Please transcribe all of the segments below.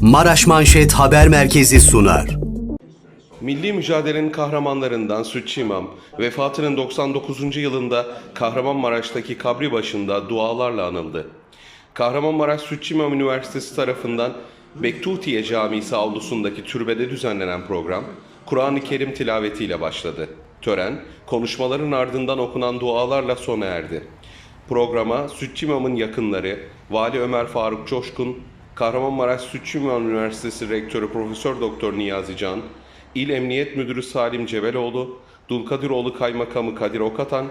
Maraş Manşet Haber Merkezi sunar. Milli mücadelenin kahramanlarından Sütçü İmam, vefatının 99. yılında Kahramanmaraş'taki kabri başında dualarla anıldı. Kahramanmaraş Sütçü İmam Üniversitesi tarafından Bektutiye Camisi avlusundaki türbede düzenlenen program, Kur'an-ı Kerim tilavetiyle başladı. Tören, konuşmaların ardından okunan dualarla sona erdi. Programa Sütçü İmam'ın yakınları, Vali Ömer Faruk Coşkun, Kahramanmaraş Sütçü İmam Üniversitesi Rektörü Profesör Doktor Niyazi Can, İl Emniyet Müdürü Salim Cebeloğlu, Dulkadiroğlu Kaymakamı Kadir Okatan,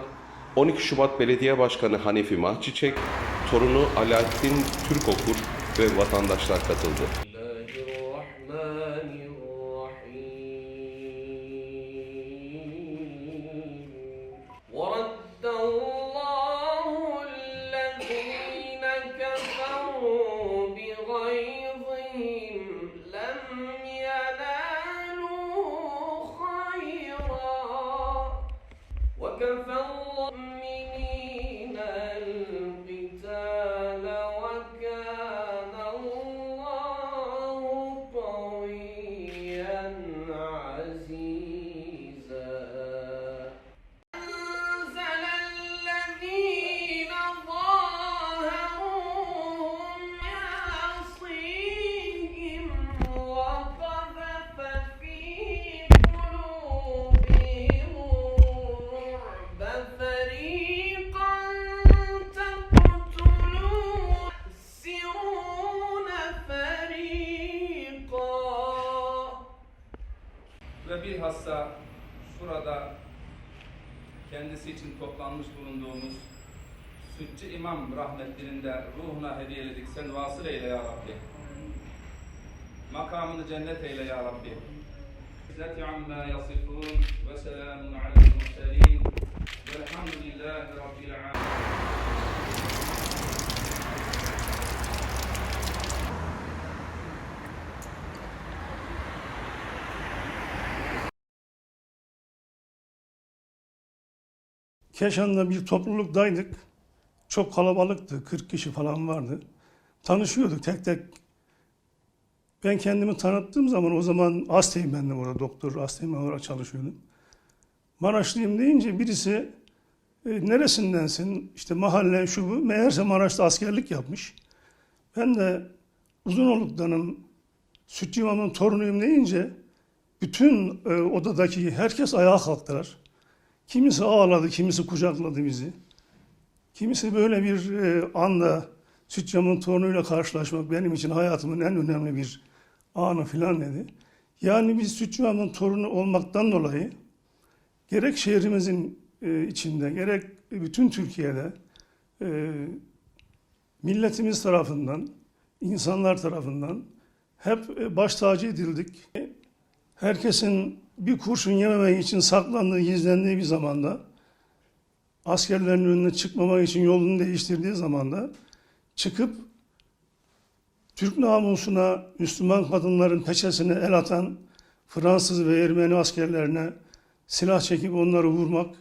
12 Şubat Belediye Başkanı Hanefi Mahçiçek, torunu Alaaddin Türkokur ve vatandaşlar katıldı. الله الرحمن الرحيم ورد الله الذين كفروا كفى الله. Ve bilhassa şurada kendisi için toplanmış bulunduğumuz Sütçü İmam rahmetlerinde ruhuna hediyeledik. Sen vasıl eyle ya Rabbi. Makamını cennet eyle ya Rabbi. İzzeti amma yasifun ve selamun alel murselin velhamdülillahi rabbil alemin. Keşan'da bir topluluktaydık. Çok kalabalıktı. 40 kişi falan vardı. Tanışıyorduk tek tek. Ben kendimi tanıttığım zaman o zaman hastayım ben de orada. Doktor hastayım olarak çalışıyordum. Maraşlıyım deyince birisi e, neresindensin? İşte mahalle şu bu. Meğerse Maraş'ta askerlik yapmış. Ben de Uzunoluk'tanın Sütçü İmam'ın torunuyum deyince bütün e, odadaki herkes ayağa kalktılar. Kimisi ağladı, kimisi kucakladı bizi. Kimisi böyle bir e, anda Sütçam'ın torunuyla karşılaşmak benim için hayatımın en önemli bir anı filan dedi. Yani biz Sütçam'ın torunu olmaktan dolayı gerek şehrimizin e, içinde gerek bütün Türkiye'de e, milletimiz tarafından, insanlar tarafından hep e, baş tacı edildik. Herkesin bir kurşun yememek için saklandığı, gizlendiği bir zamanda, askerlerin önüne çıkmamak için yolunu değiştirdiği zamanda çıkıp Türk namusuna, Müslüman kadınların peçesine el atan Fransız ve Ermeni askerlerine silah çekip onları vurmak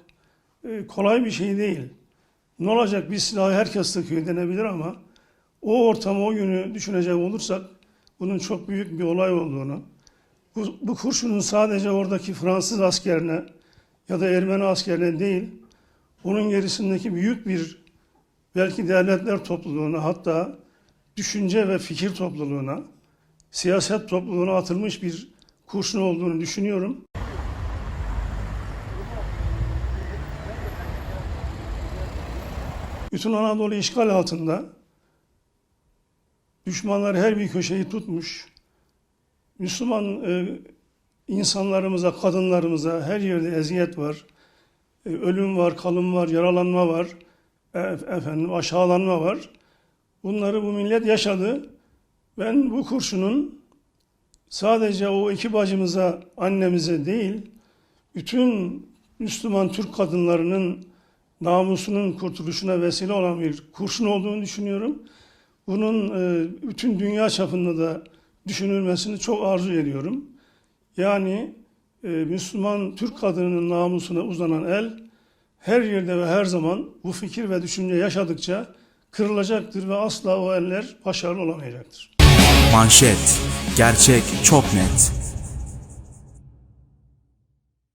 e, kolay bir şey değil. Ne olacak bir silahı herkes sıkıyor denebilir ama o ortamı, o günü düşünecek olursak bunun çok büyük bir olay olduğunu, bu, bu kurşunun sadece oradaki Fransız askerine ya da Ermeni askerine değil, onun gerisindeki büyük bir belki devletler topluluğuna hatta düşünce ve fikir topluluğuna, siyaset topluluğuna atılmış bir kurşun olduğunu düşünüyorum. Bütün Anadolu işgal altında düşmanlar her bir köşeyi tutmuş. Müslüman e, insanlarımıza, kadınlarımıza her yerde eziyet var. E, ölüm var, kalım var, yaralanma var. E, efendim aşağılanma var. Bunları bu millet yaşadı. Ben bu kurşunun sadece o iki bacımıza, annemize değil, bütün Müslüman Türk kadınlarının namusunun kurtuluşuna vesile olan bir kurşun olduğunu düşünüyorum. Bunun e, bütün dünya çapında da düşünülmesini çok arzu ediyorum. Yani e, Müslüman Türk kadınının namusuna uzanan el her yerde ve her zaman bu fikir ve düşünce yaşadıkça kırılacaktır ve asla o eller başarılı olamayacaktır. Manşet Gerçek çok net.